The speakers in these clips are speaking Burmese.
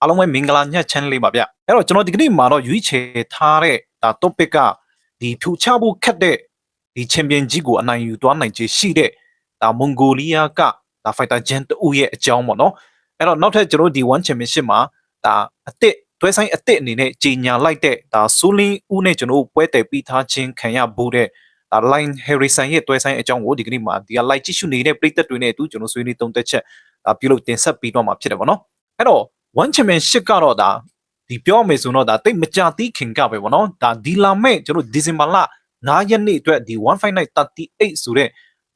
အားလုံးပဲမင်္ဂလာညချမ်းလေးပါဗျအဲ့တော့ကျွန်တော်ဒီကနေ့မှာတော့ရွေးချယ်ထားတဲ့ဒါ topic ကဒီဖြူချဖို့ခက်တဲ့ဒီချန်ပီယံကြီးကိုအနိုင်ယူသွားနိုင်ခြေရှိတဲ့ဒါမွန်ဂိုလီးယားကဒါ fighter gen တူရဲ့အကြောင်းပေါ့နော်အဲ့တော့နောက်ထပ်ကျွန်တော်ဒီ one championship မှာဒါအစ်စ်တွဲဆိုင်အစ်စ်အနေနဲ့ကြီးညာလိုက်တဲ့ဒါဆူလင်းဦးနဲ့ကျွန်တော်ပွဲတည်ပြီးထားခြင်းခံရဘူးတဲ့ဒါ line harrison ရဲ့တွဲဆိုင်အကြောင်းကိုဒီကနေ့မှာဒီက like ကြည့်ရှုနေတဲ့ပရိသတ်တွေနဲ့အတူကျွန်တော်ဆွေးနွေးသုံးသက်ချက်ဒါပြုလုပ်တင်ဆက်ပြီးတော့မှာဖြစ်တယ်ပေါ့နော်အဲ့တော့ one championship ကတော့ဒါဒီပြောမယ်ဆိုတော့ဒါတိတ်မကြသေးခင်ကပဲပေါ့နော်ဒါဒီလာမဲ့ကျွန်တော်ဒီဇင်ဘာလ9ရက်နေ့အတွက်ဒီ15938ဆိုတဲ့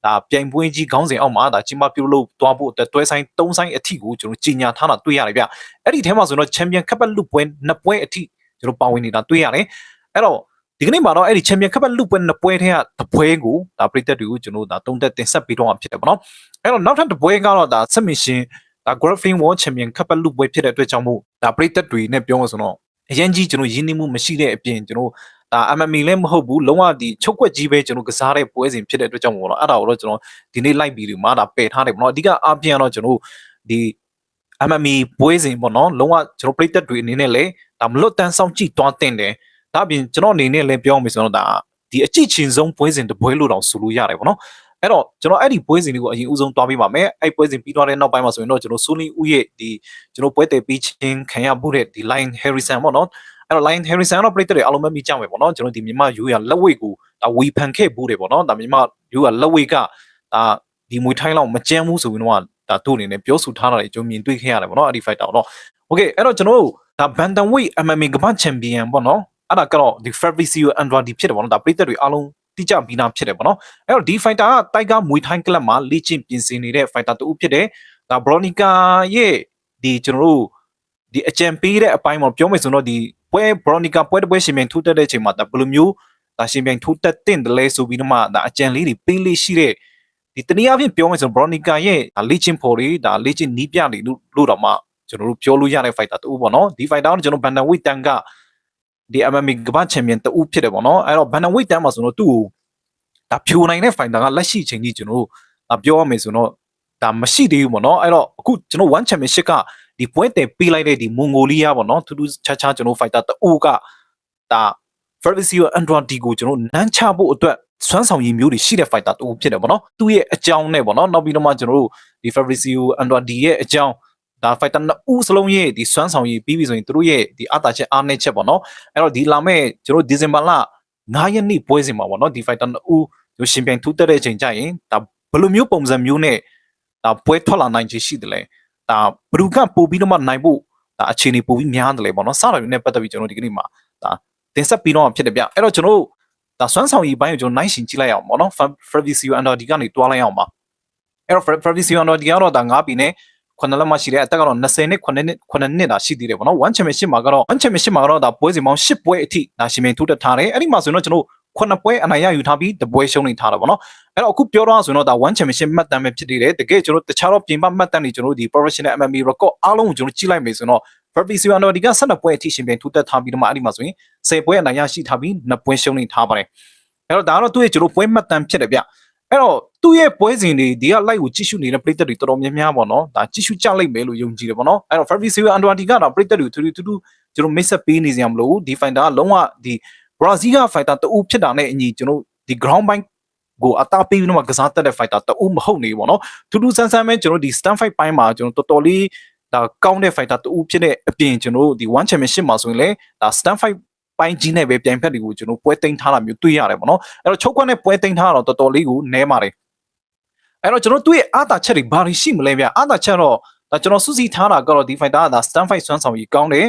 ဒါပြိုင်ပွဲကြီးခေါင်းစဉ်အောက်မှာဒါကျင်းပပြုလုပ်သွားဖို့အတွက်တွဲဆိုင်3ဆိုင်အထိကိုကျွန်တော်ကြီးညာထားတာတွေ့ရတယ်ဗျအဲ့ဒီထဲမှာဆိုတော့ချန်ပီယံကပ်လူပွဲနှစ်ပွဲအထိကျွန်တော်ပါဝင်နေတာတွေ့ရတယ်အဲ့တော့ဒီကနေ့မှာတော့အဲ့ဒီချန်ပီယံကပ်လူပွဲနှစ်ပွဲထဲကတစ်ပွဲကိုဒါပရိသတ်တွေကိုကျွန်တော်ဒါတုံးသက်တင်ဆက်ပေးတော့မှာဖြစ်တယ်ပေါ့နော်အဲ့တော့နောက်ထပ်တစ်ပွဲကတော့ဒါဆက်မရှင် ဒါ Graphing World Champion ကပ်လူပွဲဖြစ်တဲ့အတွက်ကြောင့်မို့ဒါပရိသတ်တွေနဲ့ပြောမှဆိုတော့အရင်ကြီးကျွန်တော်ရင်းနှီးမှုမရှိတဲ့အပြင်ကျွန်တော်ဒါ MMA လည်းမဟုတ်ဘူးလုံးဝဒီချုပ်ကွက်ကြီးပဲကျွန်တော်ကစားတဲ့ပွဲစဉ်ဖြစ်တဲ့အတွက်ကြောင့်မို့တော့အဲ့ဒါကိုတော့ကျွန်တော်ဒီနေ့ live video မှာဒါပယ်ထားတယ်ပေါ့နော်အဓိကအပြင်ကတော့ကျွန်တော်ဒီ MMA ပွဲစဉ်ပေါ့နော်လုံးဝကျွန်တော်ပရိသတ်တွေအနေနဲ့လည်းဒါမလွတ်တမ်းဆောင်ကြည့်သွားတင်တယ်ဒါအပြင်ကျွန်တော်အနေနဲ့လည်းပြောမယ်ဆိုတော့ဒါဒီအကြည့်ချင်းဆုံးပွဲစဉ်တစ်ပွဲလို့တောင်ဆိုလို့ရတယ်ပေါ့နော် အဲ့တော့ကျွန်တော်အဲ့ဒီပွဲစဉ်လေးကိုအရင်ဦးဆုံးတွားပေးပါမယ်အဲ့ပွဲစဉ်ပြီးသွားတဲ့နောက်ပိုင်းမှာဆိုရင်တော့ကျွန်တော်ဆူလီဦးရဲ့ဒီကျွန်တော်ပွဲတည်ပြီးချင်းခံရမှုတဲ့ဒီ line harrison ပေါ့နော်အဲ့တော့ line harrison တော့ပြည်သက်တွေအားလုံးပဲမိကြမယ်ပေါ့နော်ကျွန်တော်ဒီမြန်မာယူရလက်ဝိတ်ကိုဒါဝီဖန်ခဲ့ဘူးတယ်ပေါ့နော်ဒါမြန်မာယူရလက်ဝိတ်ကဒါဒီမွေထိုင်းလောက်မကြမ်းဘူးဆိုပြီးတော့ဒါသူ့အနေနဲ့ပြောဆိုထားတာတွေကျွန်တော်မြင်တွေ့ခဲ့ရတယ်ပေါ့နော်အဲ့ဒီ fighter တော့ okay အဲ့တော့ကျွန်တော်တို့ဒါ bantamweight MMA ကမ္ဘာချန်ပီယံပေါ့နော်အဲ့ဒါကတော့ဒီ Fabricio Andrade ဖြစ်တယ်ပေါ့နော်ဒါပြည်သက်တွေအားလုံး တိကျပြီးနာဖြစ်တယ်ပေါ့နော်အဲ့တော့ဒီ fighter ကတိုက်ကားမွေထိုင်းကလပ်မှာလေ့ကျင့်ပြင်ဆင်နေတဲ့ fighter တူဖြစ်တယ်ဒါ Bronica ရဲ့ဒီကျွန်တော်တို့ဒီအကြံပေးတဲ့အပိုင်းမှာပြောမယ်ဆိုတော့ဒီပွဲ Bronica ပွဲတစ်ပွဲရှင်မြန်ထူးတက်တဲ့အချိန်မှာဒါဘယ်လိုမျိုးဒါရှင်မြန်ထူးတက်တဲ့တယ်လဲဆိုပြီးတော့မှဒါအကြံလေးတွေပေးလေးရှိတဲ့ဒီတနည်းအားဖြင့်ပြောမယ်ဆိုတော့ Bronica ရဲ့လေ့ကျင့်ဖို့တွေဒါလေ့ကျင့်နီးပြတွေလို့တော့မှကျွန်တော်တို့ပြောလို့ရတဲ့ fighter တူပေါ့နော်ဒီ fighter ကကျွန်တော် Bantamweight တန်က ဒီ MMA ကမ္ဘာချန်ပီယံတူဖြစ်တယ်ပေါ့နော်အဲ့တော့ Bantamweight တန်မှာဆိုတော့သူ့ကိုဒါဖြိုနိုင်တဲ့ fighter ကလက်ရှိချိန်ကြီးကျွန်တော်တို့ဒါပြောရမယ်ဆိုတော့ဒါမရှိသေးဘူးပေါ့နော်အဲ့တော့အခုကျွန်တော် one championship ကဒီပွဲတင်ပေးလိုက်တဲ့ဒီမွန်ဂိုလီးယားပေါ့နော်ထူးထူးခြားခြားကျွန်တော် fighter တူကဒါ Fabricio Andrade ကိုကျွန်တော်နန်းချဖို့အတွက်စွမ်းဆောင်ရည်မျိုးတွေရှိတဲ့ fighter တူဖြစ်တယ်ပေါ့နော်သူ့ရဲ့အကြောင်းနဲ့ပေါ့နော်နောက်ပြီးတော့မှကျွန်တော်တို့ဒီ Fabricio Andrade ရဲ့အကြောင်း ဒါ fighter နှစ်ဦးစလုံးရဲ့ဒီစွမ်းဆောင်ရည်ပြီးပြီဆိုရင်သူတို့ရဲ့ဒီအတာချက်အားနည်းချက်ပေါ့နော်အဲ့တော့ဒီလာမဲ့ကျွန်တော်ဒီဇင်ဘာလ9ရက်နေ့ပွဲစဉ်မှာပေါ့နော်ဒီ fighter နှစ်ဦးကျွန်ရှင်ပြိုင်ထူးတက်တဲ့အချိန်ကျရင်ဒါဘယ်လိုမျိုးပုံစံမျိုးနဲ့ဒါပွဲထွက်လာနိုင်ချေရှိတယ်လဲဒါဘလူကပို့ပြီးတော့မှနိုင်ဖို့ဒါအခြေအနေပို့ပြီးများတယ်လေပေါ့နော်စတာတွေနဲ့ပတ်သက်ပြီးကျွန်တော်ဒီကနေ့မှာဒါတင်ဆက်ပြီးတော့ဖြစ်တယ်ဗျအဲ့တော့ကျွန်တော်ဒါစွမ်းဆောင်ရည်ဘိုင်းကိုကျွန်တော်နိုင်ရှင်ကြည့်လိုက်အောင်ပေါ့နော် Fabricio Under ဒီကနေတွားလိုက်အောင်ပါအဲ့တော့ Fabricio Under ဒီကတော့ဒါ9ပြီနဲ့ ခုနှစ်လက်မှရှိတဲ့အသက်ကတော့20နှစ်9နှစ်9နှစ်တာရှိသေးတယ်ပေါ့နော်1 championship မှာကတော့1 championship မှာကတော့ဒါပွဲစဉ်ပေါင်း10ပွဲအထိဒါရှင်မင်းထိုးတက်ထားတယ်အဲ့ဒီမှာဆိုတော့ကျွန်တော်ခုနှစ်ပွဲအနိုင်ရယူထားပြီးတပွဲရှုံးနေထားတာပေါ့နော်အဲ့တော့အခုပြောတော့ဆိုတော့ဒါ1 championship မှတ်တမ်းပဲဖြစ်နေတယ်တကယ်ကျွန်တော်တခြားတော့ပြင်ပမှတ်တမ်းတွေကျွန်တော်ဒီ professional MMA record အားလုံးကိုကျွန်တော်ကြည့်လိုက်မယ်ဆိုတော့ Fabricio Andrade က12ပွဲအထိရှင်ပြန်ထူးတက်ထားပြီးတော့မှအဲ့ဒီမှာဆိုရင်10ပွဲအနိုင်ရရှိထားပြီး2ပွဲရှုံးနေထားပါတယ်အဲ့တော့ဒါကတော့သူ့ရဲ့ကျွန်တော်ပွဲမှတ်တမ်းဖြစ်တယ်ဗျ အဲ့တော့သူ့ရဲ့ပွဲစဉ်တွေဒီက live ကိုကြည့်ရှုနေတဲ့ပရိသတ်တွေတော်တော်များများပေါ့နော်ဒါကြည့်ရှုကြလိမ့်မယ်လို့ယုံကြည်တယ်ပေါ့နော်အဲ့တော့ Fabricio Andrade ကတော့ပရိသတ်တွေထူးထူးထူးကျွန်တော်မိတ်ဆက်ပေးနေစရာမလိုဘူးဒီ fighter ကလုံးဝဒီဘရာဇီးက fighter တူဖြစ်တာနဲ့အညီကျွန်တော်ဒီ ground bind ကိုအသားပေးပြီးတော့ကစားတတ်တဲ့ fighter တူမဟုတ်နေဘူးပေါ့နော်ထူးထူးဆန်းဆန်းပဲကျွန်တော်ဒီ stand fight ပိုင်းမှာကျွန်တော်တော်တော်လေးဒါကောင်းတဲ့ fighter တူဖြစ်တဲ့အပြင်ကျွန်တော်ဒီ one championship မှာဆိုရင်လည်းဒါ stand fight ပိုင်းကြီးနဲ့ပဲပြိုင်ဖက်တွေကိုကျွန်တော်ပွဲသိမ်းထားတာမျိုးတွေ့ရတယ်ပေါ့နော်အဲ့တော့ချုပ်ခွက်နဲ့ပွဲသိမ်းထားတာတော့တော်တော်လေးကိုနဲပါတယ်အဲ့တော့ကျွန်တော်တွေ့အာသာချက်တွေဘာတွေရှိမလဲဗျအာသာချက်တော့ဒါကျွန်တော်စုစည်းထားတာကတော့ဒီ fighter ကဒါ stand fight ဆွမ်းဆောင်ကြီးကောင်းတယ်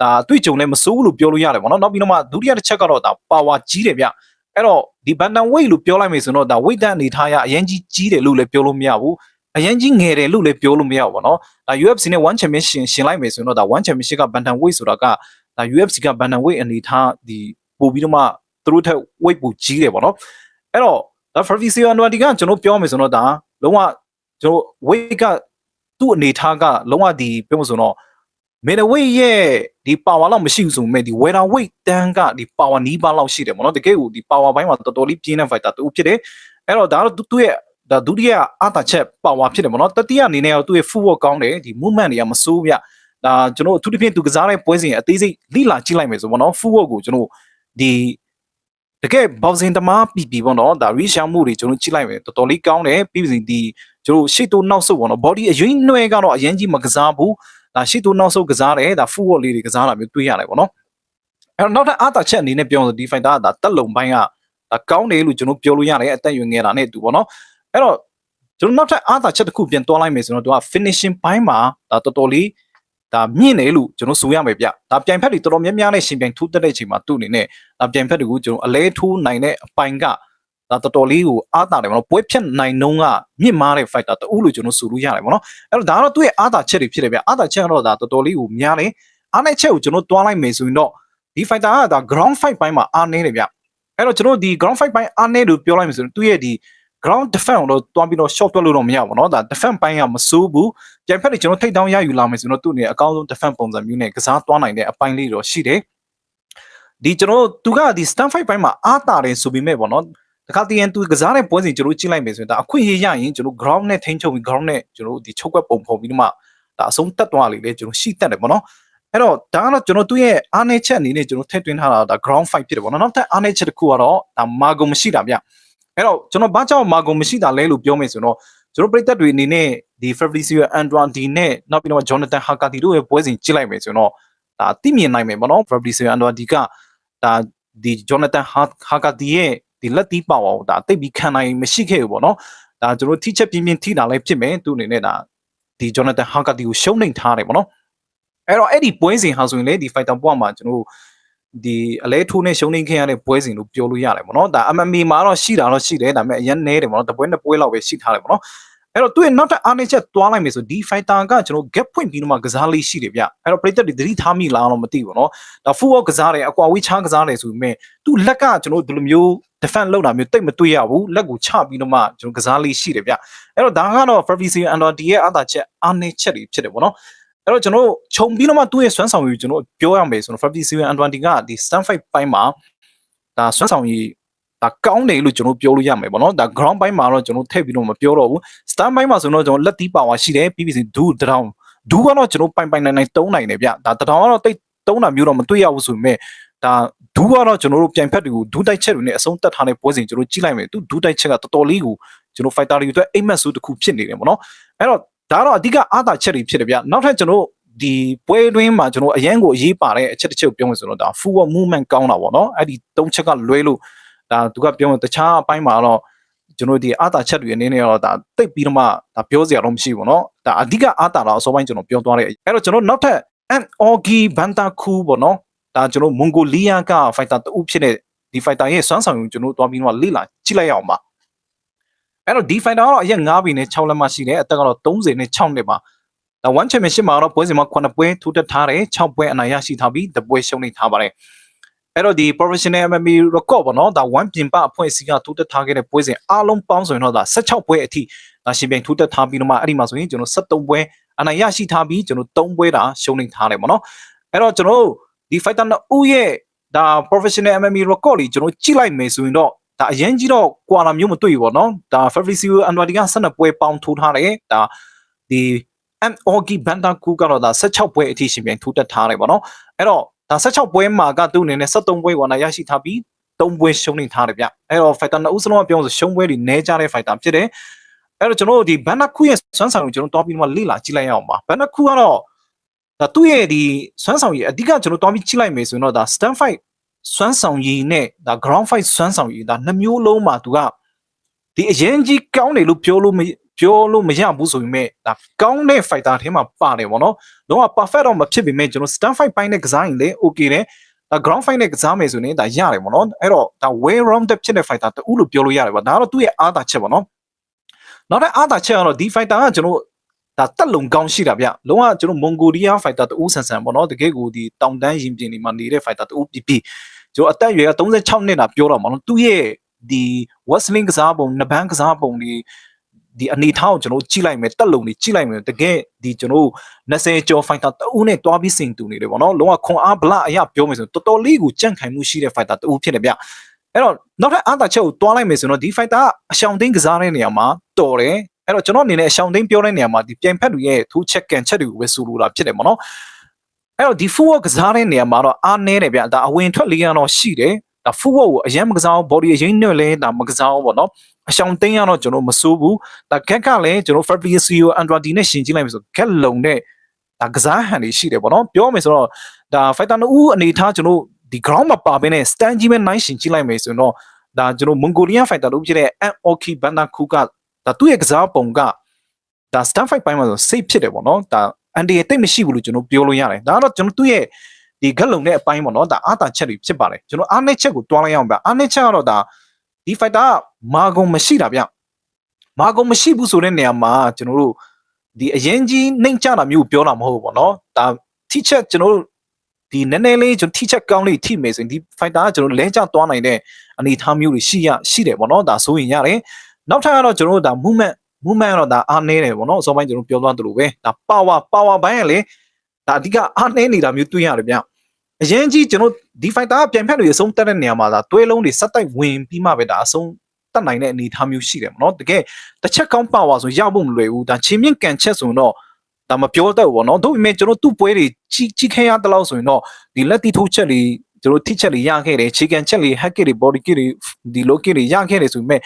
ဒါတွေ့ကြုံလည်းမစိုးဘူးလို့ပြောလို့ရတယ်ပေါ့နော်နောက်ပြီးတော့မှဒုတိယတစ်ချက်ကတော့ဒါ power ကြီးတယ်ဗျအဲ့တော့ဒီ bantam weight လို့ပြောလိုက်မယ်ဆိုတော့ဒါ weight တန်းအနေထားရအရင်ကြီးကြီးတယ်လို့လည်းပြောလို့မရဘူးအရင်ကြီးငယ်တယ်လို့လည်းပြောလို့မရဘူးပေါ့နော်ဒါ UFC နဲ့ one championship ရှင်လိုက်မယ်ဆိုတော့ဒါ one championship က bantam weight ဆိုတာက ဒါ UFC က bantam weight အနေထားဒီပို့ပြီးတော့မှသူတို့ထက် weight ပိုကြီးတယ်ပေါ့နော်အဲ့တော့ဒါ Fabricio Andrade ကကျွန်တော်ပြောမယ်ဆိုတော့ဒါလုံးဝကျွန်တော် weight ကသူ့အနေထားကလုံးဝဒီပြောမဆိုတော့ middleweight ရဲ့ဒီ power လောက်မရှိဘူးဆိုပေမဲ့ဒီ welterweight တန်းကဒီ power နီးပါးလောက်ရှိတယ်ပေါ့နော်တကယ်ကိုဒီ power ဘိုင်းမှာတော်တော်လေးပြင်းတဲ့ fighter တူဖြစ်တယ်အဲ့တော့ဒါတော့သူ့ရဲ့ဒါဒုတိယအတာချက် power ဖြစ်တယ်ပေါ့နော်တတိယအနေနဲ့တော့သူ့ရဲ့ footwork ကောင်းတယ်ဒီ movement တွေကမစိုးဗျ ဒါကျွန်တော်အထူးသဖြင့်သူကစားတဲ့ပွဲစဉ်အသေးစိတ်လိလာကြည့်လိုက်မယ်ဆိုပေါ့နော် full work ကိုကျွန်တော်ဒီတကယ်ဘောက်စင်သမားပြီပြီပေါ့နော်ဒါ reach မှုတွေကျွန်တော်ကြည့်လိုက်မယ်တော်တော်လေးကောင်းတယ်ပြီးပြီဒီကျွန်တော်ရှေ့တိုးနောက်ဆုပ်ပေါ့နော် body အရင်နှွဲကတော့အရင်ကြီးမကစားဘူးဒါရှေ့တိုးနောက်ဆုပ်ကစားတယ်ဒါ full work လေးတွေကစားတာမျိုးတွေ့ရတယ်ပေါ့နော်အဲ့တော့နောက်ထပ်အားသာချက်အနေနဲ့ပြောရင်ဒီ fighter ကဒါတက်လုံပိုင်းကဒါကောင်းတယ်လို့ကျွန်တော်ပြောလို့ရတယ်အသက်ရွယ်ငယ်တာနဲ့အတူပေါ့နော်အဲ့တော့ကျွန်တော်နောက်ထပ်အားသာချက်တစ်ခုပြန်တွားလိုက်မယ်ဆိုတော့သူက finishing ပိုင်းမှာဒါတော်တော်လေး ဒါမြင့်တယ်လို့ကျွန်တော်ဆိုရမယ်ဗျဒါပြိုင်ဖက်တွေတော်တော်များများနဲ့ရှင်ပြိုင်ထိုးတက်တဲ့အချိန်မှာသူ့အနေနဲ့ဒါပြိုင်ဖက်တွေကိုကျွန်တော်အလဲထိုးနိုင်တဲ့အပိုင်ကဒါတော်တော်လေးကိုအားတာတယ်ဗောနော်ပွဲဖြတ်နိုင်နှုံးကမြင့်မားတဲ့ fighter တူလို့ကျွန်တော်ဆိုလို့ရတယ်ဗောနော်အဲ့တော့ဒါကတော့သူ့ရဲ့အားတာချက်တွေဖြစ်တယ်ဗျအားတာချက်ကတော့ဒါတော်တော်လေးကိုများတယ်အားနဲ့ချက်ကိုကျွန်တော်တွားလိုက်မယ်ဆိုရင်တော့ဒီ fighter ကဒါ ground fight ပိုင်းမှာအားနေတယ်ဗျအဲ့တော့ကျွန်တော်ဒီ ground fight ပိုင်းအားနေလို့ပြောလိုက်မယ်ဆိုရင်သူ့ရဲ့ဒီ ground defense ကိုတော့တွားပြီးတော့ short တွက်လို့တော့မရဘူးเนาะဒါ defense ပိုင်းကမစိုးဘူးပြန်ဖက်တွေကျွန်တော်ထိတ်တောင်းရယူလာမယ်ဆိုတော့သူ့အနေနဲ့အကောင်းဆုံး defense ပုံစံမျိုးနဲ့ကစားသွားနိုင်တဲ့အပိုင်းလေးတော့ရှိတယ်ဒီကျွန်တော်သူကဒီ stand fight ပိုင်းမှာအားတာတယ်ဆိုပေမဲ့ပေါ့နော်တခါတည်းရင်သူကစားတဲ့ပွဲစဉ်ကျွန်တော်ကြည့်လိုက်မယ်ဆိုရင်ဒါအခွင့်အရေးရရင်ကျွန်တော် ground နဲ့ထိန်းချုပ်ပြီး ground နဲ့ကျွန်တော်ဒီချုပ်ကွက်ပုံဖော်ပြီးတော့မှဒါအဆုံးတက်သွားလိမ့်လေကျွန်တော်ရှိတတ်တယ်ပေါ့နော်အဲ့တော့ဒါကတော့ကျွန်တော်သူ့ရဲ့အားနည်းချက်အနေနဲ့ကျွန်တော်ထည့်သွင်းထားတာဒါ ground fight ဖြစ်တယ်ပေါ့နော်နောက်ထပ်အားနည်းချက်တစ်ခုကတော့ဒါမာဂုံမရှိတာဗျ အဲ့တော့ကျွန်တော်ဘာကြောင့်မာဂုံမရှိတာလဲလို့ပြောမယ်ဆိုတော့ကျွန်တော်ပြည်သက်တွေအနေနဲ့ဒီ Fabrizio Andrade နဲ့နောက်ပြီးတော့ Jonathan Hakati တို့ရဲ့ပွဲစဉ်ကြည့်လိုက်မယ်ဆိုတော့ဒါသိမြင်နိုင်မယ်ပေါ့နော် Fabrizio Andrade ကဒါဒီ Jonathan Hakati ရဲ့ဒီလက်တီးပေါအောင်ဒါတိတ်ပြီးခံနိုင်မရှိခဲ့ဘူးပေါ့နော်ဒါကျွန်တော်ထိချက်ပြင်းပြင်းထိတာလည်းဖြစ်မယ်သူအနေနဲ့ဒါဒီ Jonathan Hakati ကိုရှုံးနေထားတယ်ပေါ့နော်အဲ့တော့အဲ့ဒီပွဲစဉ်ဟာဆိုရင်လေဒီ fighter ဘွားမှာကျွန်တော် ဒီအလဲထိုးနဲ့ရှုံးနေခင်ရတဲ့ပွဲစဉ်လို့ပြောလို့ရတယ်ပေါ့နော်ဒါ MMA မှာတော့ရှိတာတော့ရှိတယ်ဒါပေမဲ့အရင်နဲတယ်ပေါ့နော်တပွဲနှစ်ပွဲလောက်ပဲရှိထားတယ်ပေါ့နော်အဲ့တော့သူ့ရဲ့နောက်ထပ်အားနည်းချက်တွားလိုက်မယ်ဆိုဒီ fighter ကကျွန်တော် gap ဖွင့်ပြီးတော့မှကစားလေးရှိတယ်ဗျအဲ့တော့ပရိသတ်တွေသတိထားမိလားတော့မသိဘူးနော်ဒါ full work ကစားတယ်အကွာဝေးချားကစားတယ်ဆိုပေမဲ့သူ့လက်ကကျွန်တော်ဒီလိုမျိုး defend လုပ်တာမျိုးတိတ်မတွေ့ရဘူးလက်ကိုချပြီးတော့မှကျွန်တော်ကစားလေးရှိတယ်ဗျအဲ့တော့ဒါကတော့ Fabrizio Andrade ရဲ့အားသာချက်အားနည်းချက်တွေဖြစ်တယ်ပေါ့နော် အဲ့တော့ကျွန်တော်ခြုံပြီးတော့မှသူ့ရဲ့စွမ်းဆောင်ရည်ကျွန်တော်ပြောရမယ်ဆိုတော့ Fabrizio Andrade ကဒီ stand fight ပိုင်းမှာဒါစွမ်းဆောင်ရည်ဒါကောင်းတယ်လို့ကျွန်တော်ပြောလို့ရမယ်ပေါ့နော်ဒါ ground ပိုင်းမှာတော့ကျွန်တော်ထည့်ပြီးတော့မပြောတော့ဘူး stand ပိုင်းမှာဆိုတော့ကျွန်တော်လက်တီးပါဝါရှိတယ်ပြီးပြီးစီဒူးတရောင်းဒူးကတော့ကျွန်တော်ပိုင်ပိုင်နိုင်နိုင်တုံးနိုင်တယ်ဗျဒါတရောင်းကတော့တိတ်တုံးတာမျိုးတော့မတွေ့ရဘူးဆိုပေမဲ့ဒါဒူးကတော့ကျွန်တော်တို့ပြိုင်ဖက်တွေကိုဒူးတိုက်ချက်တွေနဲ့အဆုံးတက်ထားတဲ့ပွဲစဉ်ကျွန်တော်ကြည့်လိုက်မယ်သူဒူးတိုက်ချက်ကတော်တော်လေးကိုကျွန်တော် fighter တွေအတွက်အိမ်မက်ဆိုးတစ်ခုဖြစ်နေတယ်ပေါ့နော်အဲ့တော့ ဒါကတော့အဓိကအားသာချက်တွေဖြစ်တယ်ဗျနောက်ထပ်ကျွန်တော်ဒီပွဲတွင်းမှာကျွန်တော်အရန်ကိုအရေးပါတဲ့အချက်တစ်ချက်ကိုပြောမယ်ဆိုတော့ဒါ full movement ကောင်းတာပေါ့နော်အဲ့ဒီသုံးချက်ကလွဲလို့ဒါသူကပြောမယ်တခြားအပိုင်းမှာတော့ကျွန်တော်ဒီအာတာချက်တွေအနေနဲ့တော့ဒါတိတ်ပြီးတော့မှဒါပြောစရာတော့မရှိဘူးเนาะဒါအဓိကအာတာတော့အစောပိုင်းကျွန်တော်ပြောသွားတယ်အဲ့တော့ကျွန်တော်နောက်ထပ် an orgi banta khu ပေါ့เนาะဒါကျွန်တော်မွန်ဂိုလီးယားက fighter တူဖြစ်တဲ့ဒီ fighter ရဲ့စွမ်းဆောင်ကိုကျွန်တော်တွားပြီးတော့လေ့လာကြည့်လိုက်ရအောင်ပါ အဲ့တော့ဒီ fighter ကတော့အရင်9ဘီနဲ့6လက်မှရှိတယ်အသက်ကတော့30နဲ့6နှစ်ပါဒါ one championship မှာတော့ပွဲစဉ်မှာ9ပွဲထိုးတက်ထားတယ်6ပွဲအနိုင်ရရှိထားပြီးတပွဲရှုံးနေထားပါတယ်အဲ့တော့ဒီ professional MMA record ပေါ့နော်ဒါ1ပြင်ပအဖွဲ့အစည်းကထိုးတက်ထားခဲ့တဲ့ပွဲစဉ်အားလုံးပေါင်းဆိုရင်တော့ဒါ16ပွဲအထိဒါရှင်ပြိုင်ထိုးတက်ထားပြီးတော့မှအဲ့ဒီမှာဆိုရင်ကျွန်တော်73ပွဲအနိုင်ရရှိထားပြီးကျွန်တော်3ပွဲတာရှုံးနေထားတယ်ပေါ့နော်အဲ့တော့ကျွန်တော်ဒီ fighter နှစ်ဦးရဲ့ဒါ professional MMA record ကြီးကျွန်တော်ကြည့်လိုက်မယ်ဆိုရင်တော့ ဒါအရင်ကြီးတော့ကွာလာမျိုးမတွေ့ဘူးပေါ့နော်ဒါ Fabrizio Andrade က12ပွဲပေါင်းထိုးထားတယ်ဒါဒီ and Orgi Bandaku ကတော့ဒါ16ပွဲအထိရှင်ပြိုင်ထိုးတက်ထားတယ်ပေါ့နော်အဲ့တော့ဒါ16ပွဲမှာကသူ့အနေနဲ့73ပွဲဝါနာရရှိထားပြီး3ပွဲရှုံးနေထားတယ်ဗျအဲ့တော့ fighter နှစ်ဦးစလုံးကပြောလို့ရှုံးပွဲတွေနဲကြတဲ့ fighter ဖြစ်တယ်အဲ့တော့ကျွန်တော်တို့ဒီ Bandaku ရဲ့စွမ်းဆောင်ကိုကျွန်တော်တွားပြီးမှလေ့လာကြည့်လိုက်ရအောင်ပါ Bandaku ကတော့ဒါသူ့ရဲ့ဒီစွမ်းဆောင်ရည်အဓိကကျွန်တော်တွားပြီးကြည့်လိုက်မယ်ဆိုရင်တော့ဒါ stand fight စွမ်းဆောင်ရည်နဲ့ဒါ ground fight စွမ်းဆောင်ရည်ဒါနှမျိုးလုံးမှာသူကဒီအရင်ကြီးကောင်းတယ်လို့ပြောလို့ပြောလို့မရဘူးဆိုပေမဲ့ဒါကောင်းတဲ့ fighter ထဲမှာပါတယ်ဗောနော်လုံးဝ perfect တော့မဖြစ်ပေမဲ့ကျွန်တော် stand fight ပိုင်းနဲ့ကစားရင်လေ okay တယ်ဒါ ground fight နဲ့ကစားမယ်ဆိုရင်ဒါရတယ်ဗောနော်အဲ့တော့ဒါ way rounded ဖြစ်တဲ့ fighter တူလို့ပြောလို့ရတယ်ဗောဒါကတော့သူ့ရဲ့အားသာချက်ဗောနော်နောက်တဲ့အားသာချက်ကတော့ဒီ fighter ကကျွန်တော်ဒါတက်လုံကောင်းရှိတာဗျလုံးဝကျွန်တော်မွန်ဂိုလီးယား fighter တူဆန်ဆန်ဗောနော်တကယ်ကိုဒီတောင်တန်းရင်ပြင်တွေမှာနေတဲ့ fighter တူပြပြ ကျွန်တော်အသက်အရွယ်က36နှစ်တာပြောတော့ဗောနော်သူ့ရဲ့ဒီ wrestling ကစားပုံနဘန်းကစားပုံဒီဒီအနေထားကိုကျွန်တော်ကြည့်လိုက်မယ်တက်လုံနေကြည့်လိုက်မယ်တကယ်ဒီကျွန်တော်20ကျော် fighter တအူးနဲ့တွားပြီးစင်တူနေတယ်ပေါ့နော်လုံးဝခွန်အားဗလာအရာပြောမယ်ဆိုတော်တော်လေးကိုကြန့်ခိုင်မှုရှိတဲ့ fighter တအူးဖြစ်တယ်ဗျအဲ့တော့နောက်ထပ်အားသာချက်ကိုတွားလိုက်မယ်ဆိုတော့ဒီ fighter ကအရှောင်သိန်းကစားတဲ့နေရာမှာတော်တယ်အဲ့အဲ့တော့ကျွန်တော်အနေနဲ့အရှောင်းသိမ်းပြောတဲ့နေရာမှာဒီပြိုင်ဖက်တွေရဲ့ထိုးချက်ကန်ချက်တွေကိုပဲဆိုလိုတာဖြစ်တယ်ပေါ့နော် အဲ့တော့ဒီ footwork ကစားတဲ့နေရာမှာတော့အားနည်းတယ်ဗျဒါအဝင်ထွက်လေးကတော့ရှိတယ်ဒါ footwork ကိုအရင်မကစားဘူး body အရင်နဲ့လည်းဒါမကစားဘူးပေါ့နော်အရှောင်းသိမ်းရတော့ကျွန်တော်မစိုးဘူးဒါ get ကလည်းကျွန်တော် Fabrizio Andrade နဲ့ရှင်ကြည့်လိုက်မယ်ဆို get လုံတဲ့ဒါကစားဟန်တွေရှိတယ်ပေါ့နော်ပြောမယ်ဆိုတော့ဒါ fighter 2ဦးအနေထားကျွန်တော်ဒီ ground မှာပါဘဲနဲ့ stand ကြီးပဲနိုင်ရှင်ကြည့်လိုက်မယ်ဆိုတော့ဒါကျွန်တော် Mongolian fighter တို့ဖြစ်တဲ့ Anoki Bandaku ကဒါသူ့ရဲ့ကစားပုံကဒါ stand fight ပိုင်းမှာဆို safe ဖြစ်တယ်ပေါ့နော်ဒါ အန်ဒီရဲ့တိတ်မရှိဘူးလို့ကျွန်တော်ပြောလို့ရတယ်ဒါကတော့ကျွန်တော်သူ့ရဲ့ဒီဂက်လုံတဲ့အပိုင်းပေါ့နော်ဒါအာတာချက်တွေဖြစ်ပါတယ်ကျွန်တော်အားနဲ့ချက်ကိုတွားလိုက်အောင်ဗျအားနဲ့ချက်ကတော့ဒါဒီ fighter ကမာဂုံမရှိတာဗျမာဂုံမရှိဘူးဆိုတဲ့နေရာမှာကျွန်တော်တို့ဒီအရင်ကြီးနှိမ့်ချတာမျိုးပြောတာမဟုတ်ဘူးပေါ့နော်ဒါထိချက်ကျွန်တော်တို့ဒီနည်းနည်းလေးကျွန်တော်ထိချက်ကောင်းလေးထိမယ်ဆိုရင်ဒီ fighter ကကျွန်တော်လဲကျသွားနိုင်တဲ့အနေအထားမျိုးတွေရှိရရှိတယ်ပေါ့နော်ဒါဆိုရင်ရတယ်နောက်ထပ်ကတော့ကျွန်တော်တို့ဒါ movement movement ကတော့ဒါအားနည်းတယ်ပေါ့နော်အစောပိုင်းကျွန်တော်ပြောသွားသလိုပဲဒါ power power ဘိုင်းကလေဒါအဓိကအားနည်းနေတာမျိုးတွေ့ရတယ်ဗျအရင်ကြီးကျွန်တော်ဒီ fighter ကပြန်ဖက်တွေအဆုံးတက်တဲ့နေရာမှာဒါတွဲလုံးတွေစက်တိုက်ဝင်ပြီးမှပဲဒါအဆုံးတက်နိုင်တဲ့အနေအထားမျိုးရှိတယ်ပေါ့နော်တကယ်တစ်ချက်ကောင်း power ဆိုရောက်ဖို့မလွယ်ဘူးဒါချင်းမြင့်ကန်ချက်ဆိုတော့ဒါမပြောတတ်ဘူးပေါ့နော်တို့ပေမဲ့ကျွန်တော်သူ့ပွဲတွေကြီးကြီးခဲရတဲ့လောက်ဆိုရင်တော့ဒီလက်တီထိုးချက်တွေကျွန်တော်ထိချက်တွေရခဲ့တယ်ခြေကန်ချက်တွေ hack တွေ body တွေဒီ low တွေရခဲ့တယ်ဆိုပေမဲ့အဲ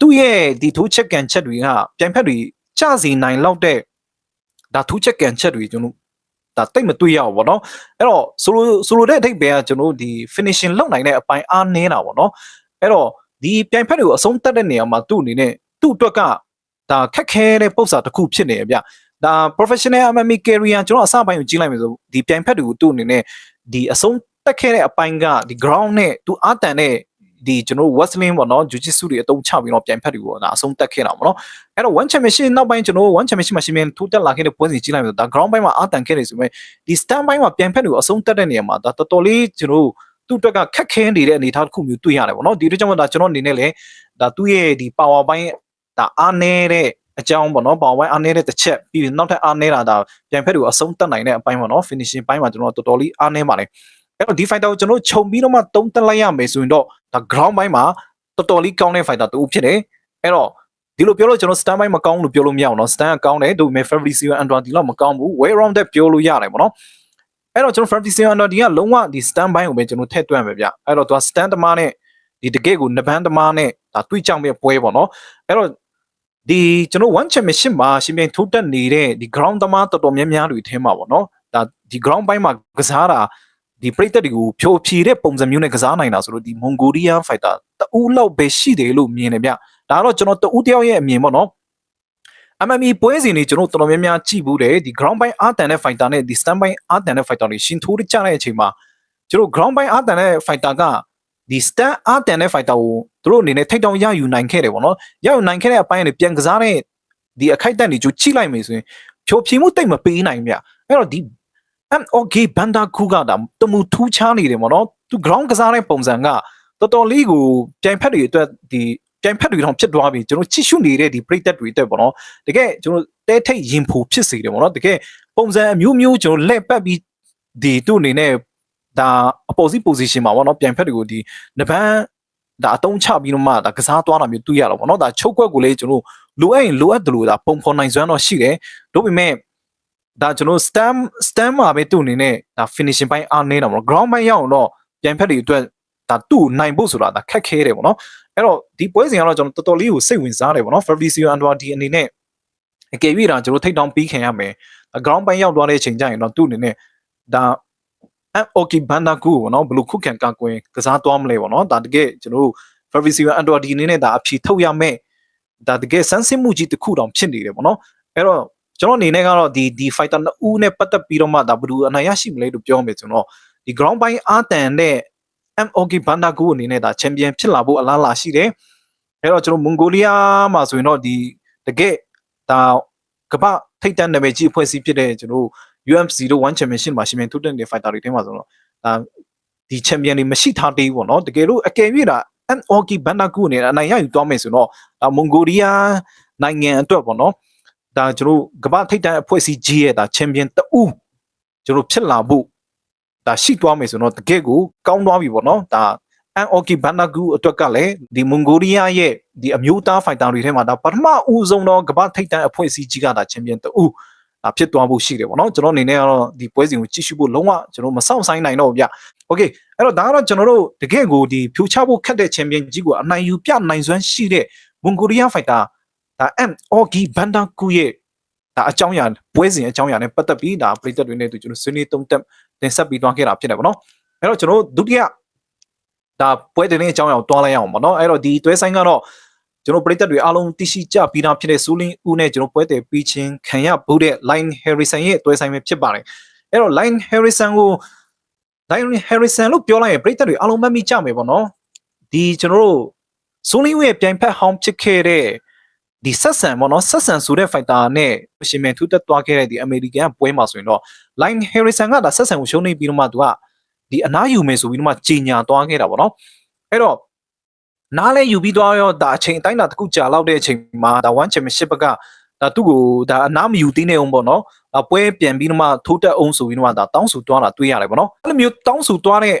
သူ့ရဲ့ဒီထိုးချက်ကန်ချက်တွေကပြန်ဖက်တွေကျစီနိုင်လောက်တဲ့ဒါထိုးချက်ကန်ချက်တွေကျွန်တော်ဒါတိတ်မတွေ့ရဘူးဗောနော်အဲ့တော့ဆိုလိုဆိုလိုတဲ့အထိပ္ပယ်ကကျွန်တော်ဒီ finishing လောက်နိုင်တဲ့အပိုင်းအားနည်းတာဗောနော်အဲ့တော့ဒီပြိုင်ဖက်တွေကိုအဆုံးတက်တဲ့နေရာမှာသူ့အနေနဲ့သူ့အတွက်ကဒါခက်ခဲတဲ့ပုံစံတစ်ခုဖြစ်နေရဗျဒါ professional MMA career ကျွန်တော်အစပိုင်းကိုကြည့်လိုက်မယ်ဆိုဒီပြိုင်ဖက်တွေကိုသူ့အနေနဲ့ဒီအဆုံးတက်ခဲ့တဲ့အပိုင်းကဒီ ground နဲ့သူအာတန်တဲ့ ဒီကျွန်တော် wrestling ပေါ့နော် jiu-jitsu တွေအတုံးချပြီးတော့ပြန်ဖက်တွေပေါ့ဒါအဆုံးတက်ခဲ့တာပေါ့နော်အဲ့တော့ one championship နောက်ပိုင်းကျွန်တော် one championship မှာရှင်မြန်ထိုးတက်လာခဲ့တဲ့ပွဲစဉ်ကြည့်လိုက်မယ်ဆိုဒါ ground ပိုင်းမှာအာတန်ခဲ့တယ်ဆိုပေမဲ့ဒီ stand ပိုင်းမှာပြန်ဖက်တွေကိုအဆုံးတက်တဲ့နေရာမှာဒါတော်တော်လေးကျွန်တော်သူ့အတွက်ကခက်ခဲနေတဲ့အနေအထားတစ်ခုမျိုးတွေ့ရတယ်ပေါ့နော်ဒီလိုကြောင့်ဒါကျွန်တော်အနေနဲ့လည်းဒါသူ့ရဲ့ဒီ power ပိုင်းဒါအားနည်းတဲ့အကြောင်းပေါ့နော် power ပိုင်းအားနည်းတဲ့တစ်ချက်ပြီးနောက်ထပ်အားနည်းတာဒါပြန်ဖက်တွေကိုအဆုံးတက်နိုင်တဲ့အပိုင်းပေါ့နော် finishing ပိုင်းမှာကျွန်တော်တော်တော်လေးအားနည်းပါတယ်အဲ့တော့ဒီ fighter ကိုကျွန်တော်ခြုံပြီးတော့မှတုံးတက်လိုက်ရမယ်ဆိုရင်တော့ ဒါ ground ပိုင်းမှာတော်တော်လေးကောင်းတဲ့ fighter တူဖြစ်တယ်အဲ့တော့ဒီလိုပြောလို့ကျွန်တော် stand ပိုင်းမကောင်းလို့ပြောလို့မရအောင်နော် stand ကကောင်းတယ်ဒါပေမဲ့ Fabrizio Andrade လောက်မကောင်းဘူး way around that ပြောလို့ရတယ်ပေါ့နော်အဲ့တော့ကျွန်တော် Fabrizio Andrade ကလုံးဝဒီ stand ပိုင်းကိုပဲကျွန်တော်ထည့်တွက်မယ်ဗျအဲ့တော့သူက stand တမားနဲ့ဒီတကယ့်ကိုနဘန်းတမားနဲ့ဒါတွေးကြောင်ပြပွဲပေါ့နော်အဲ့တော့ဒီကျွန်တော် one championship မှာရှင်ပြန်ထိုးတက်နေတဲ့ဒီ ground တမားတော်တော်များများတွေထဲမှာပေါ့နော်ဒါဒီ ground ပိုင်းမှာကစားတာ ဒီပရိသတ်တွေကိုဖြိုဖြီတဲ့ပုံစံမျိုးနဲ့ကစားနိုင်တာဆိုလို့ဒီ Mongolian fighter တူးလောက်ပဲရှိတယ်လို့မြင်တယ်ဗျဒါကတော့ကျွန်တော်တူးတယောက်ရဲ့အမြင်ပေါ့နော် MMA ပွဲစဉ်တွေကျွန်တော်တော်တော်များများကြည့်ဘူးတယ်ဒီ ground ပိုင်းအာတန်တဲ့ fighter နဲ့ဒီ stand ပိုင်းအာတန်တဲ့ fighter တွေရှင်ထိုးကြတဲ့အချိန်မှာကျွန်တော် ground ပိုင်းအာတန်တဲ့ fighter ကဒီ stand အာတန်တဲ့ fighter ကိုသူတို့အနေနဲ့ထိတ်တောင်ရယူနိုင်ခဲ့တယ်ပေါ့နော်ရယူနိုင်ခဲ့တဲ့အပိုင်းကနေပြန်ကစားတဲ့ဒီအခိုက်အတန့်တွေကြိုချိလိုက်မယ်ဆိုရင်ဖြိုဖြီမှုတိတ်မပေးနိုင်ဗျအဲ့တော့ဒီ MOK ဘန်ဒါခုကဒါတမူထူးခြားနေတယ်ပေါ့နော်သူ ground ကစားတဲ့ပုံစံကတော်တော်လေးကိုပြိုင်ဖက်တွေအတွက်ဒီပြိုင်ဖက်တွေတော့ဖြစ်သွားပြီကျွန်တော်ချစ်ရှုနေတဲ့ဒီပရိသတ်တွေအတွက်ပေါ့နော်တကယ်ကျွန်တော်တဲထိတ်ရင်ဖို့ဖြစ်စေတယ်ပေါ့နော်တကယ်ပုံစံအမျိုးမျိုးကျွန်တော်လက်ပတ်ပြီးဒီသူ့အနေနဲ့ဒါ opposite position မှာပေါ့နော်ပြိုင်ဖက်တွေကိုဒီနပန်းဒါအတုံးချပြီးတော့မှဒါကစားသွားတာမျိုးတွေ့ရတော့ပေါ့နော်ဒါချုပ်ကွက်ကိုလေကျွန်တော်လိုအပ်ရင်လိုအပ်တယ်လို့ဒါပုံဖော်နိုင်စွမ်းတော့ရှိတယ်တို့ပေမဲ့ ဒါကျွန်တော် stem stem မှာပဲသူ့အနေနဲ့ဒါ finishing ပိုင်းအားနေတာပေါ့နော် ground ပိုင်းရောက်တော့ပြန်ဖက်တွေအတွက်ဒါသူ့နိုင်ဖို့ဆိုတာဒါခက်ခဲတယ်ပေါ့နော်အဲ့တော့ဒီပွဲစဉ်ကတော့ကျွန်တော်တော်တော်လေးကိုစိတ်ဝင်စားတယ်ပေါ့နော် Fabrizio Andrade အနေနဲ့အကယ်၍ဒါကျွန်တော်ထိတ်တောင်ပြီးခင်ရမယ် ground ပိုင်းရောက်သွားတဲ့အချိန်ကျရင်တော့သူ့အနေနဲ့ဒါ okay ဘန်ဒါကူပေါ့နော်ဘလို့ခုခံကကွင်းကစားသွားမလဲပေါ့နော်ဒါတကယ်ကျွန်တော်တို့ Fabrizio Andrade အနေနဲ့ဒါအဖြေထုတ်ရမယ်ဒါတကယ်စမ်းစစ်မှုကြီးတစ်ခုတောင်ဖြစ်နေတယ်ပေါ့နော်အဲ့တော့ ကျွန်တော်အနေနဲ့ကတော့ဒီဒီ fighter နှစ်ဦးနဲ့ပတ်သက်ပြီးတော့မှဒါဘယ်သူအနိုင်ရရှိမလဲလို့ပြောမယ်ဆိုတော့ဒီ ground ပိုင်းအားတန်တဲ့ MOK ဘန်ဒါကူအနေနဲ့ဒါချန်ပီယံဖြစ်လာဖို့အလားအလာရှိတယ်အဲ့တော့ကျွန်တော်မွန်ဂိုလီးယားမှာဆိုရင်တော့ဒီတကယ်ဒါကမ္ဘာထိပ်တန်းနာမည်ကြီးအဖွဲ့အစည်းဖြစ်တဲ့ကျွန်တော် UFC တို့1 championship မှာရှင်မြန်ထုတ်တဲ့ fighter တွေထဲမှာဆိုတော့ဒါဒီ champion တွေမရှိထားသေးဘူးပေါ့နော်တကယ်လို့အကယ်၍ဒါ MOK ဘန်ဒါကူအနေနဲ့အနိုင်ရယူသွားမယ်ဆိုတော့ဒါမွန်ဂိုလီးယားနိုင်ငံအတွက်ပေါ့နော် ဒါကျွန်တော်ကမ္ဘာထိပ်တန်းအဖွဲ့အစည်းကြီးရဲ့ဒါချန်ပီယံတဦးကျွန်တော်ဖြစ်လာဖို့ဒါရှိသွားမယ်ဆိုတော့တကယ့်ကိုကောင်းသွားပြီပေါ့နော်ဒါအန်အော်ကီဘန်နာဂူအတွက်ကလည်းဒီမွန်ဂိုလီးယားရဲ့ဒီအမျိုးသားဖိုင်တာတွေထဲမှာဒါပထမဦးဆုံးတော့ကမ္ဘာထိပ်တန်းအဖွဲ့အစည်းကြီးကဒါချန်ပီယံတဦးဒါဖြစ်သွားဖို့ရှိတယ်ပေါ့နော်ကျွန်တော်အနေနဲ့ကတော့ဒီပွဲစဉ်ကိုကြည့်ရှုဖို့လုံးဝကျွန်တော်မစောင့်ဆိုင်နိုင်တော့ဗျ။ Okay အဲ့တော့ဒါကတော့ကျွန်တော်တို့တကယ့်ကိုဒီဖြိုချဖို့ခက်တဲ့ချန်ပီယံကြီးကိုအနိုင်ယူပြနိုင်စွမ်းရှိတဲ့မွန်ဂိုလီးယားဖိုင်တာ ဒါအန်အော်ကီဘန်နာဂူရဲ့ဒါအကြောင်းအရာပွဲစဉ်အကြောင်းအရာနဲ့ပတ်သက်ပြီးဒါပရိသတ်တွေနဲ့တူကျွန်တော်ဆွေးနွေးသုံးသပ်တင်ဆက်ပြီးသွားခဲ့တာဖြစ်တယ်ပေါ့နော်အဲ့တော့ကျွန်တော်ဒုတိယဒါပွဲတင်တဲ့အကြောင်းအရာကိုတွားလိုက်ရအောင်ပေါ့နော်အဲ့တော့ဒီတွဲဆိုင်ကတော့ကျွန်တော်ပရိသတ်တွေအားလုံးသိရှိကြပြီးသားဖြစ်တဲ့ဆူလင်းဦးနဲ့ကျွန်တော်ပွဲတယ်ပြီးချင်းခံရဘူးတဲ့ Line Harrison ရဲ့တွဲဆိုင်ပဲဖြစ်ပါတယ်အဲ့တော့ Line Harrison ကို Line Harrison လို့ပြောလိုက်ရင်ပရိသတ်တွေအားလုံးမှတ်မိကြမယ်ပေါ့နော်ဒီကျွန်တော်တို့ဆူလင်းဦးရဲ့ပြိုင်ဖက်ဟောင်းဖြစ်ခဲ့တဲ့ ဒီဆက်ဆန်ပေါ့နော်ဆက်ဆန်ဆိုတဲ့ fighter နဲ့ရှင်မန်ထူးတက်သွားခဲ့တဲ့ဒီ American ပွဲမှာဆိုရင်တော့ Line Harrison ကဒါဆက်ဆန်ကိုရှုံးနေပြီးတော့မှသူကဒီအနားယူမယ်ဆိုပြီးတော့မှကြီးညာသွားခဲ့တာပေါ့နော်အဲ့တော့နားလဲယူပြီးသွားရောဒါအချိန်အတိုင်းတာတစ်ခုကြာလောက်တဲ့အချိန်မှာဒါ one championship ကဒါသူ့ကိုဒါအနားမယူသေးနေအောင်ပေါ့နော်ဒါပွဲပြန်ပြီးတော့မှထိုးတက်အောင်ဆိုပြီးတော့မှဒါတောင်းဆိုသွားတာတွေ့ရတယ်ပေါ့နော်အဲ့လိုမျိုးတောင်းဆိုသွားတဲ့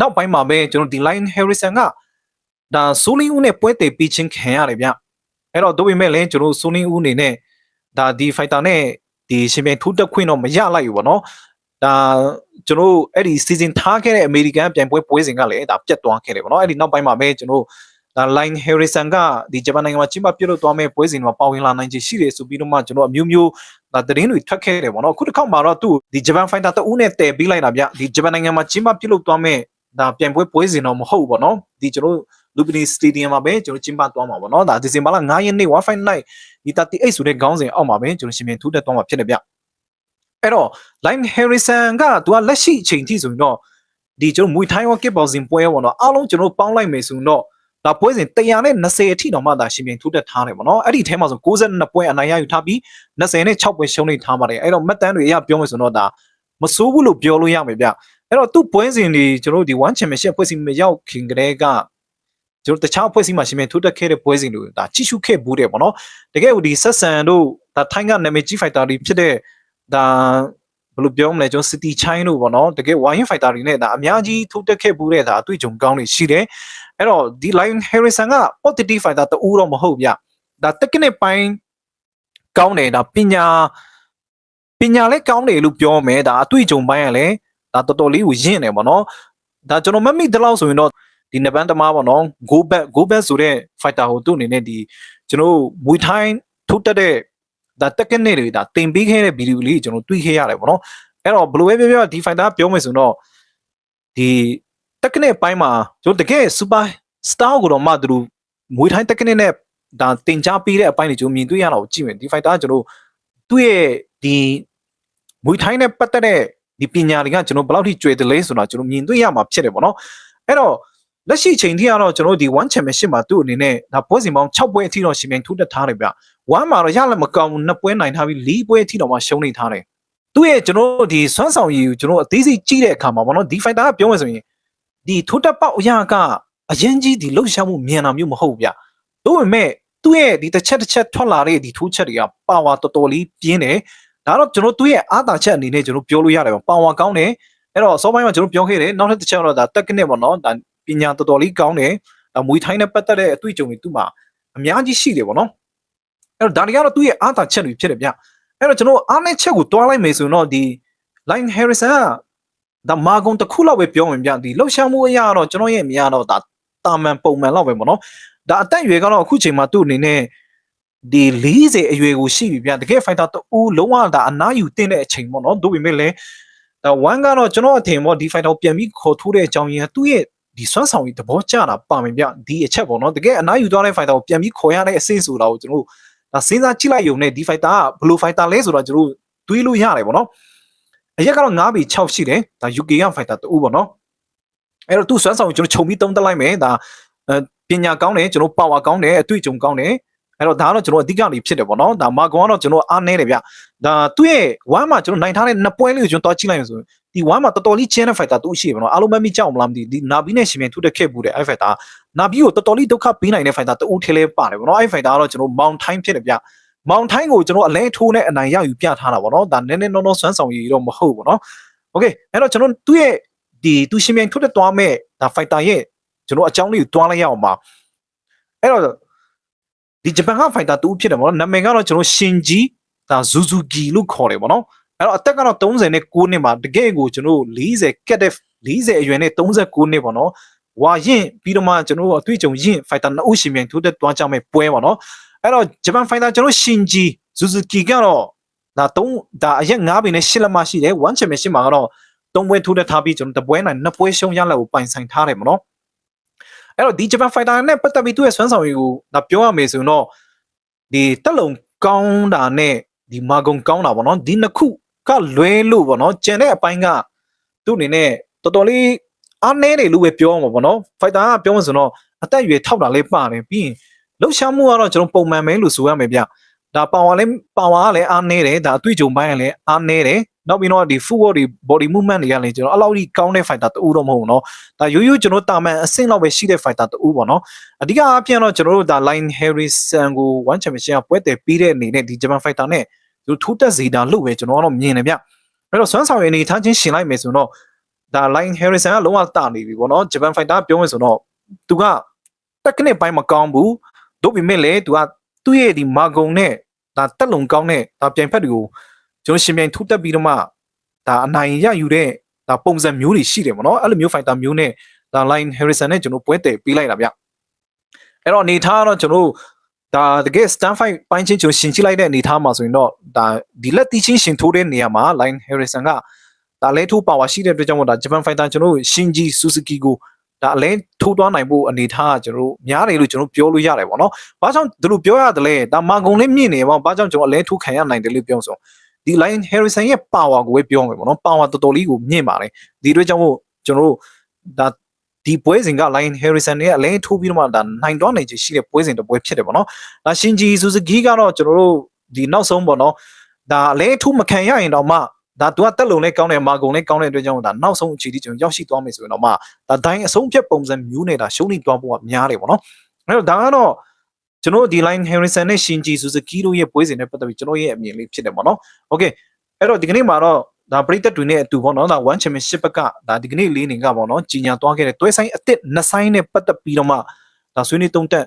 နောက်ပိုင်းမှာပဲကျွန်တော်ဒီ Line Harrison ကဒါဆိုလင်းဦးနဲ့ပွဲတည်ပြီးချင်းခံရတယ်ဗျ အဲ့တော့တို့ပေမဲ့လည်းကျွန်တော်ဆိုလင်းဦးအနေနဲ့ဒါဒီ fighter နဲ့ဒီရှင်ပြန်ထိုးတက်ခွင့်တော့မရလိုက်ဘူးပေါ့နော်ဒါကျွန်တော်အဲ့ဒီ season ထားခဲ့တဲ့ American ပြန်ပွဲပွဲစဉ်ကလည်းဒါပြတ်သွားခဲ့တယ်ပေါ့နော်အဲ့ဒီနောက်ပိုင်းမှာပဲကျွန်တော်ဒါ Line Harrison ကဒီဂျပန်နိုင်ငံမှာကျင်းပပြုလုပ်သွားမဲ့ပွဲစဉ်မှာပါဝင်လာနိုင်ခြေရှိတယ်ဆိုပြီးတော့မှကျွန်တော်အမျိုးမျိုးဒါသတင်းတွေထွက်ခဲ့တယ်ပေါ့နော်အခုတစ်ခေါက်မှာတော့သူ့ဒီဂျပန် fighter တဦးနဲ့တည်ပြီးလိုက်တာဗျဒီဂျပန်နိုင်ငံမှာကျင်းပပြုလုပ်သွားမဲ့ဒါပြန်ပွဲပွဲစဉ်တော့မဟုတ်ဘူးပေါ့နော်ဒီကျွန်တော် လူပနီစတေဒီယံမှာပဲကျွန်တော်ကျင်းပသွားမှာပေါ့နော်ဒါဒီဇင်ဘာလ9ရက်နေ့1 fight night ဒီ38ဆိုတဲ့ခေါင်းစဉ်အောက်မှာပဲကျွန်တော်ရှင်ပြန်ထူးတက်သွားမှာဖြစ်တယ်ဗျအဲ့တော့ Line Harrison ကသူကလက်ရှိအချိန်ထိဆိုရင်တော့ဒီကျွန်တော်မွေထိုင်းရော kickboxing ပွဲပေါ့နော်အားလုံးကျွန်တော်ပေါင်းလိုက်မယ်ဆိုရင်တော့ဒါပွဲစဉ်120အထိတောင်မှဒါရှင်ပြန်ထူးတက်ထားတယ်ပေါ့နော်အဲ့ဒီထဲမှာဆို62ပွဲအနိုင်ရယူထားပြီး20နဲ့6ပွဲရှုံးနေထားပါတယ်အဲ့တော့မှတ်တမ်းတွေအရပြောမယ်ဆိုတော့ဒါမစိုးဘူးလို့ပြောလို့ရမယ်ဗျအဲ့တော့သူ့ပွဲစဉ်တွေကျွန်တော်ဒီ1 championship ပွဲစဉ်မရောက်ခင်ကတည်းက ကျွန်တော်တခြားအဖွဲ့အစည်းမှာရှင်ပြန်ထိုးတက်ခဲ့တဲ့ပွဲစဉ်တွေဒါကြီးစုခဲ့ဘူးတယ်ပေါ့နော်တကယ်ကိုဒီဆက်ဆန်တို့ဒါထိုင်းကနာမည်ကြီး fighter တွေဖြစ်တဲ့ဒါဘယ်လိုပြောမလဲကျွန်တော် City Chain တို့ပေါ့နော်တကယ် Wine Fighter တွေနဲ့ဒါအများကြီးထိုးတက်ခဲ့ဘူးတဲ့ဒါအတွေ့အကြုံကောင်းတွေရှိတယ်အဲ့တော့ဒီ Lion Harrison က positive fighter တူတော့မဟုတ်ဗျဒါ technique ပိုင်းကောင်းတယ်ဒါပညာပညာလည်းကောင်းတယ်လို့ပြောမယ်ဒါအတွေ့အကြုံပိုင်းကလည်းဒါတော်တော်လေးကိုရင့်တယ်ပေါ့နော်ဒါကျွန်တော်မမိတဲ့လောက်ဆိုရင်တော့ ဒီနဘန်တမားပေါ့နော် go back go back ဆိုတဲ့ fighter ဟိုသူ့အနေနဲ့ဒီကျွန်တော်မွေထိုင်းထိုးတက်တဲ့ဒါတက်ကနဲ့တွေဒါတင်ပေးခဲ့တဲ့ဗီဒီယိုလေးကျွန်တော်တွေ့ခဲ့ရတယ်ပေါ့နော်အဲ့တော့ဘယ်လိုပဲပြောပြောဒီ fighter ပြောမယ်ဆိုတော့ဒီတက်ကနဲ့ပိုင်းမှာကျွန်တော်တကယ် super star ကိုတော့မှသူတို့မွေထိုင်းတက်ကနဲ့နဲ့ဒါတင် जा ပေးတဲ့အပိုင်းတွေကျွန်တော်မြင်တွေ့ရတာကိုကြည့်မယ်ဒီ fighter ကကျွန်တော်သူ့ရဲ့ဒီမွေထိုင်းနဲ့ပတ်သက်တဲ့ဒီပညာတွေကကျွန်တော်ဘယ်လောက်ထိကျွေတယ်လဲဆိုတော့ကျွန်တော်မြင်တွေ့ရမှာဖြစ်တယ်ပေါ့နော်အဲ့တော့ လက်ရှိချိန်ထိကတော့ကျွန်တော်ဒီ1 championship မှာသူ့အနေနဲ့ဒါပွဲစဉ်ပေါင်း6ပွဲအထိတော့ရှင်မြန်ထိုးတက်ထားတယ်ဗျ1မှာတော့ရလည်းမကောင်းဘူး2ပွဲနိုင်ထားပြီး4ပွဲအထိတော့မှရှုံးနေထားတယ်သူ့ရဲ့ကျွန်တော်ဒီစွမ်းဆောင်ရည်ကိုကျွန်တော်အသေးစိတ်ကြည့်တဲ့အခါမှာပေါ့နော်ဒီ fighter ကပြောမယ်ဆိုရင်ဒီထိုးတက်ပေါက်အရာကအရင်ကြီးဒီလှုပ်ရှားမှုမြင်တာမျိုးမဟုတ်ဗျဒါပေမဲ့သူ့ရဲ့ဒီတစ်ချက်တစ်ချက်ထွက်လာတဲ့ဒီထိုးချက်တွေကပါဝါတော်တော်လေးပြင်းတယ်ဒါတော့ကျွန်တော်သူ့ရဲ့အားသာချက်အနေနဲ့ကျွန်တော်ပြောလို့ရတယ်ပါဝါကောင်းတယ်အဲ့တော့စောပိုင်းမှာကျွန်တော်ပြောခဲ့တယ်နောက်တစ်ချက်တော့ဒါ technique ပေါ့နော်ဒါပ ညာတော်တော်လေးကောင်းတယ်ဒါမွေထိုင်းနဲ့ပတ်သက်တဲ့အတွေ့အကြုံတွေသူ့မှာအများကြီးရှိတယ်ပေါ့နော်အဲ့တော့ဒါတွေကတော့သူ့ရဲ့အားသာချက်တွေဖြစ်တယ်ဗျအဲ့တော့ကျွန်တော်အားနဲ့ချက်ကိုတွားလိုက်မယ်ဆိုရင်တော့ဒီ Line Harrison ကဒါမာဂုံတစ်ခုလောက်ပဲပြောဝင်ဗျဒီလှုပ်ရှားမှုအရာတော့ကျွန်တော်ရဲ့မြင်ရတော့ဒါတာမန်ပုံမှန်လောက်ပဲပေါ့နော်ဒါအသက်အရွယ်ကတော့အခုချိန်မှာသူ့အနေနဲ့ဒီ40အရွယ်ကိုရှိပြီဗျတကယ် fighter တူလုံးဝဒါအနားယူတင်တဲ့အချိန်ပေါ့နော်တို့ပေမဲ့လည်းဒါ1ကတော့ကျွန်တော်အထင်ပေါ့ဒီ fighter ပြန်ပြီးခေါ်ထိုးတဲ့အကြောင်းရင်းကသူ့ရဲ့ ဒီစွမ်းဆောင်ရည်သဘောကျတာပါမယ်ဗျဒီအချက်ပေါ့နော်တကယ်အနားယူသွားတဲ့ fighter ကိုပြန်ပြီးခေါ်ရတဲ့အဆင့်ဆိုတာကိုကျွန်တော်ဒါစဉ်းစားကြည့်လိုက်ရုံနဲ့ဒီ fighter ကဘယ်လို fighter လဲဆိုတော့ကျွန်တော်တွေးလို့ရတယ်ပေါ့နော်အရက်ကတော့9ဘီ6ရှိတယ်ဒါ UK က fighter တူပေါ့နော်အဲ့တော့သူစွမ်းဆောင်ကျွန်တော်ခြုံပြီးတုံးတက်လိုက်မယ်ဒါပညာကောင်းတယ်ကျွန်တော် power ကောင်းတယ်အတွေ့အကြုံကောင်းတယ်အဲ့တော့ဒါကတော့ကျွန်တော်အဓိကနေဖြစ်တယ်ပေါ့နော်ဒါမာကွန်ကတော့ကျွန်တော်အားနေတယ်ဗျဒါသူ့ရဲ့1မှာကျွန်တော်နိုင်ထားတဲ့နှစ်ပွဲလေးကိုကျွန်တော်တွားကြည့်လိုက်ရဆိုရင် ဒီ1မှာတော်တော်လေးချင်းတဲ့ fighter သူ့ရှိပဲနော်အားလုံးမမိကြောက်မလားမသိဒီနာဘီနဲ့ရှင်မြန်ထူတက်ခဲ့ဘူးတဲ့အဲ့ fighter နာဘီကိုတော်တော်လေးဒုက္ခပေးနိုင်တဲ့ fighter တူထဲလဲပါတယ်ပေါ့နော်အဲ့ fighter ကတော့ကျွန်တော် mount time ဖြစ်တယ်ဗျမောင်ထိုင်းကိုကျွန်တော်အလဲထိုးနဲ့အနိုင်ရယူပြထားတာပေါ့နော်ဒါနည်းနည်းနောနောစွမ်းဆောင်ရည်တော့မဟုတ်ဘူးနော်โอเคအဲ့တော့ကျွန်တော်သူ့ရဲ့ဒီသူရှင်မြန်ထုတ်တဲ့သွားမဲ့ဒါ fighter ရဲ့ ကျွန်တော်အကြောင်းလေးကိုတွားလိုက်ရအောင်ပါအဲ့တော့ဒီဂျပန်ကဖိုင်တာတူဖြစ်တယ်ဗောနော်နာမည်ကတော့ကျွန်တော်ရှင်ဂျီဒါဇူဇူကီလို့ခေါ်တယ်ဗောနော် အဲ့တော့အသက်ကတော့30နဲ့9နှစ်မှာတကယ်ကိုကျွန်တော်40ကက်တဲ့40အရွယ်နဲ့39နှစ်ဗောနော်ဝါရင်ပြီးတော့မှကျွန်တော်အတွေ့အကြုံရင်ဖိုင်တာနှစ်ဦးရှင်မြန်ထိုးတဲ့တွားကြမဲ့ပွဲဗောနော်အဲ့တော့ဂျပန်ဖိုင်တာကျွန်တော်ရှင်ဂျီဇူဇူကီကတော့ဒါ3ဒါအရက်9ပေနဲ့10လက်မရှိတယ်1ချင်ပဲ10မှာကတော့3ပွဲထိုးတဲ့ထားပြီးကျွန်တော်တပွဲနိုင်2ပွဲရှုံးရလက်ကိုပိုင်ဆိုင်ထားတယ်ဗောနော်အဲ့တော့ဒီဂျပန်ဖိုင်တာနဲ့ပတ်သက်ပြီးသူ့ရဲ့ဆွမ်းဆောင်ရည်ကိုဒါပြောရမယ်ဆိုရင်တော့ဒီတက်လုံကောင်းတာနဲ့ဒီမာဂုံကောင်းတာပေါ့နော်ဒီနှစ်ခု ကလွဲလို့ပေါ့နော်ကျန်တဲ့အပိုင်းကသူ့အနေနဲ့တော်တော်လေးအားနည်းတယ်လို့ပဲပြောမှာပေါ့နော်ဖိုင်တာကပြောမှဆိုတော့အသက်အရွယ်ထောက်တာလေးပါတယ်ပြီးရင်လှုပ်ရှားမှုကတော့ကျွန်တော်ပုံမှန်ပဲလို့ဆိုရမယ်ဗျဒါပါဝါလည်းပါဝါကလည်းအားနည်းတယ်ဒါအတွေ့အကြုံပိုင်းကလည်းအားနည်းတယ်နောက်ပြီးတော့ဒီ footwork တွေ body movement တွေကလည်းကျွန်တော်အဲ့လောက်ကြီးကောင်းတဲ့ fighter တူတော့မဟုတ်ဘူးเนาะဒါရိုးရိုးကျွန်တော်တာမန်အဆင့်လောက်ပဲရှိတဲ့ fighter တူပေါ့เนาะအဓိကအားဖြင့်တော့ကျွန်တော်တို့ဒါ line harrison ကို one championship ကပွဲတယ်ပြီးတဲ့အနေနဲ့ဒီ Japan fighter နဲ့ သူထိုးတက်စေတာလို့ပဲကျွန်တော်ကတော့မြင်တယ်ဗျအဲ့တော့ဆွမ်းဆောင်ရည်အနေထားချင်းရှင်လိုက်မယ်ဆိုတော့ဒါ line harrison ကလုံးဝတာနေပြီပေါ့နော်ဂျပန် fighter ပြောမယ်ဆိုတော့သူက technique ပိုင်းမကောင်းဘူးတို့ပေမဲ့လည်းသူကသူ့ရဲ့ဒီမာဂုံနဲ့ဒါတက်လုံကောင်းတဲ့ဒါပြိုင်ဖက်တွေကိုကျွန်တော်ရှင်ပြိုင်ထိုးတက်ပြီးတော့မှဒါအနိုင်ရယူတဲ့ဒါပုံစံမျိုးတွေရှိတယ်ပေါ့နော်အဲ့လိုမျိုး fighter မျိုးနဲ့ဒါ line harrison နဲ့ကျွန်တော်ပွဲတည်ပေးလိုက်တာဗျအဲ့တော့အနေထားကတော့ကျွန်တော် ဒါတကယ် stand fight ပိုင်းချင်းကျွန်တော်ရှင်ကြည့်လိုက်တဲ့အနေထားမှာဆိုရင်တော့ဒါဒီလက်တီချင်းရှင်ထိုးတဲ့နေရာမှာ line harrison ကဒါလဲထိုးပါဝါရှိတဲ့အတွက်ကြောင့်မို့ဒါ Japan fighter ကျွန်တော်ရှင်ဂျီ Suzuki ကိုဒါအလဲထိုးသွားနိုင်ဖို့အနေထားကကျွန်တော်များတယ်လို့ကျွန်တော်ပြောလို့ရတယ်ပေါ့နော်။ဘာကြောင့်ဒီလိုပြောရတယ်လဲဒါမာဂုံလေးမြင့်နေပါဘာကြောင့်ကျွန်တော်အလဲထိုးခံရနိုင်တယ်လို့ပြောဆိုဒီ line harrison ရဲ့ power ကိုပဲပြောမယ်ပေါ့နော် power တော်တော်လေးကိုမြင့်ပါတယ်ဒီအတွက်ကြောင့်မို့ကျွန်တော်ဒါ ဒီပွဲစဉ်က line harrison ရဲ့အလဲထိုးပြီးတော့မှဒါနိုင်တော့နိုင်ချေရှိတဲ့ပွဲစဉ်တစ်ပွဲဖြစ်တယ်ပေါ့နော်ဒါရှင်ဂျီ suzuki ကတော့ကျွန်တော်တို့ဒီနောက်ဆုံးပေါ့နော်ဒါအလဲထိုးမခံရရင်တော့မှဒါသူကတက်လုံနဲ့ကောင်းတယ်မာဂုံနဲ့ကောင်းတဲ့အတွက်ကြောင့်ဒါနောက်ဆုံးအခြေထိကျွန်တော်ရောက်ရှိသွားမယ်ဆိုရင်တော့မှဒါတိုင်းအဆုံးဖြတ်ပုံစံမျိုးနဲ့ဒါရှုံးနေသွားဖို့ကများတယ်ပေါ့နော်အဲ့တော့ဒါကတော့ကျွန်တော်ဒီ line Harrison နဲ့ Shinji Suzuki တို့ရဲ့ပွဲစဉ်နဲ့ပတ်သက်ပြီးကျွန်တော်ရဲ့အမြင်လေးဖြစ်တယ်ပေါ့နော်။ Okay အဲ့တော့ဒီကနေ့မှာတော့ ဒါပရိသတ်တွေနဲ့အတူပေါ့နော်ဒါ one championship ကဒါဒီကနေ့လေးနေကပေါ့နော်ကြီးညာသွားခဲ့တဲ့တွဲဆိုင်အစ်စ်နှစ်ဆိုင်နဲ့ပတ်သက်ပြီးတော့မှဒါဆွေးနွေးတုံးတက်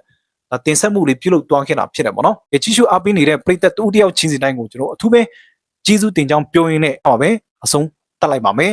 ဒါတင်ဆက်မှုလေးပြုလုပ်သွားခဲ့တာဖြစ်တယ်ပေါ့နော်။ကြည့်ရှုအားပေးနေတဲ့ပရိသတ်တူတယောက်ချင်းစီတိုင်းကိုကျွန်တော်အထူးပဲကျေးဇူးတင်ကြောင်းပြောရင်းနဲ့ဟောပဲအဆုံးတက်လိုက်ပါမယ်